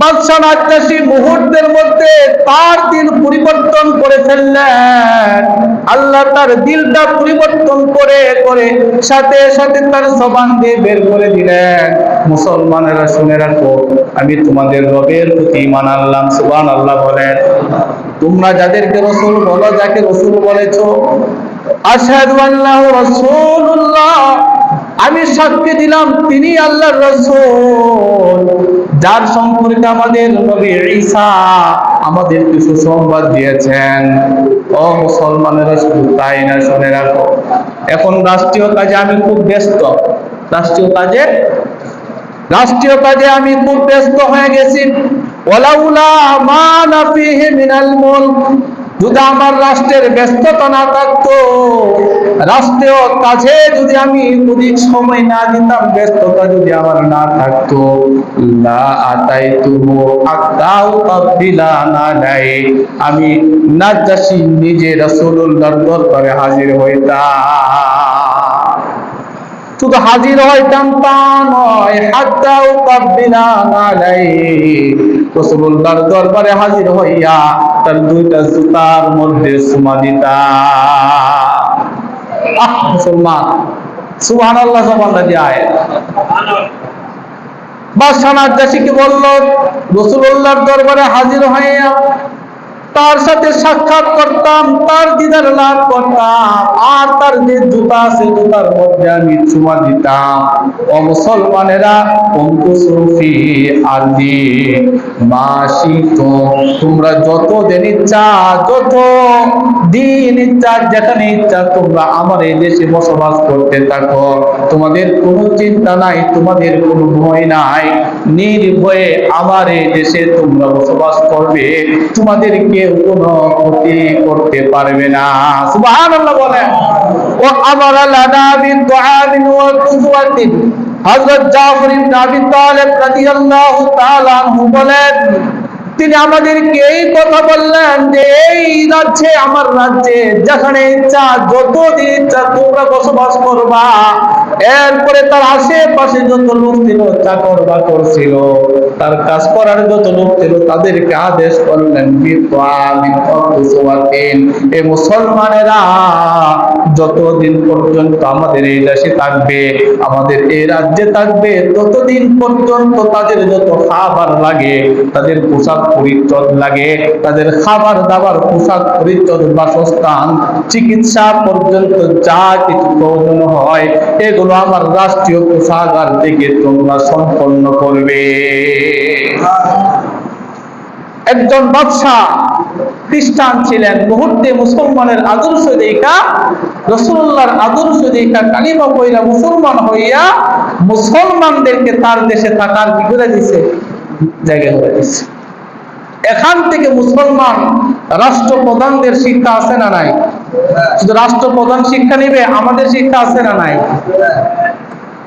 বাদশাহ নাজ্জাশী মুহূর্তের মধ্যে তার দিল পরিবর্তন করে ফেললেন। আল্লাহ তার দিলটা পরিবর্তন করে করে সাথে সাথে তার জবান দিয়ে বের করে দিলেন। মুসলমানেরা শুনে রাখো, আমি তোমাদের রবের প্রতি ইমান আনলাম সুবান আল্লাহ বলেন। তোমরা যাদেরকে রসুল বলো, যাকে রসুল বলেছ, আশহাদু আল্লাহু রাসূলুল্লাহ। আমি সাক্ষী দিলাম, তিনি আল্লাহর রসুল। যার সম্পর্কে আমাদের নবী ঈসা আমাদের কিছু সংবাদ দিয়েছেন। ও মুসলমানেরা শুধু তাই না শুনে রাখো। এখন রাষ্ট্রীয় কাজে আমি খুব ব্যস্ত। রাষ্ট্রীয় কাজে? রাষ্ট্রীয় কাজে আমি খুব ব্যস্ত হয়ে গেছি। ওলাউলা মা নাফিহি মিনাল মুলক। যদি আমার রাষ্ট্রের ব্যস্ততা না থাকতো রাষ্ট্রীয় কাজে যদি আমি অধিক সময় না দিতাম, ব্যস্ততা যদি আমার না থাকতো। লা আতাই তুমু আকাউ কাবিলা না নাই আমি নাজ্জাসী নিজে রাসূলুল্লাহর দরবারে হাজির হইতাম। শুধু হাজির হইতাম তা নয় হাত্তাও না নালাই। রাসূলুল্লাহর দরবারে হাজির হইয়া তার দুইটা জুতার মধ্যে সুমা দিতা। আহ, মুসলমান, সুবহানাল্লাহ সুবহানাল্লাহ যায় বাদশাহ নাজ্জাশীকে বলল রসুল্লাহর দরবারে হাজির হইয়া তার সাথে সাক্ষাৎ করতাম, তার দিদার লাভ করতাম, আর তার যে জুতা আছে জুতার মধ্যে আমি চুমা দিতাম। ও মুসলমানেরা অঙ্কুসুফি আদি তোমরা যত দিন ইচ্ছা, যত দিন ইচ্ছা, যেখানে ইচ্ছা, তোমরা আমার এই দেশে বসবাস করতে থাকো। তোমাদের কোনো চিন্তা নাই, তোমাদের কোনো ভয় নাই। নির্ভয়ে আমার এই দেশে তোমরা বসবাস করবে। তোমাদের কেউ কোনো ক্ষতি করতে পারবে না। সুবহানাল্লাহ বলেন। ও আমার লানা বিন দুআবিন ওয়া কুযওয়াতিন হযরত জাফর ইবনে আবি তালিব রাদিয়াল্লাহু তাআলা বলেন তিনি আমাদেরকে এই কথা বললেন যে এই রাজ্যে, আমার রাজ্যে যেখানে ইচ্ছা, যতদিন ইচ্ছা তোমরা বসবাস করবা। এরপরে তার আশেপাশে যত লোক ছিল, চাকর বাকর ছিল, তার কাজ করার যত লোক ছিল, তাদেরকে আদেশ করলেন এ মুসলমানেরা যতদিন পর্যন্ত আমাদের এই দেশে থাকবে, আমাদের এই রাজ্যে থাকবে, ততদিন পর্যন্ত তাদের যত খাবার লাগে, তাদের পোশাক পরিচ্ছদ লাগে, তাদের খাবার দাবার, পোশাক পরিচ্ছদ, বাসস্থান, চিকিৎসা পর্যন্ত যা কিছু প্রয়োজন হয়, এগুলো আমার রাষ্ট্রীয় থেকে তোমরা সম্পন্ন করবে। একজন বাদশাহ খ্রিস্টান ছিলেন, মুহূর্তে মুসলমানের আদর্শ দেখা রসুল্লাহর আদর্শ দেখা, কালিমা কইরা মুসলমান হইয়া মুসলমানদেরকে তার দেশে থাকার দিছে দিছে এখান থেকে মুসলমান রাষ্ট্রপ্রধানদের শিক্ষা আছে না নাই? শুধু রাষ্ট্রপ্রধান শিক্ষা নিবে, আমাদের শিক্ষা আছে না নাই?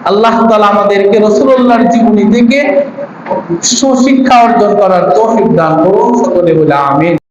আল্লাহ তালা আমাদেরকে রসুল্লাহর জীবনী থেকে সুশিক্ষা অর্জন করার তৌফিক দান করুন, সকলে বলে আমিন।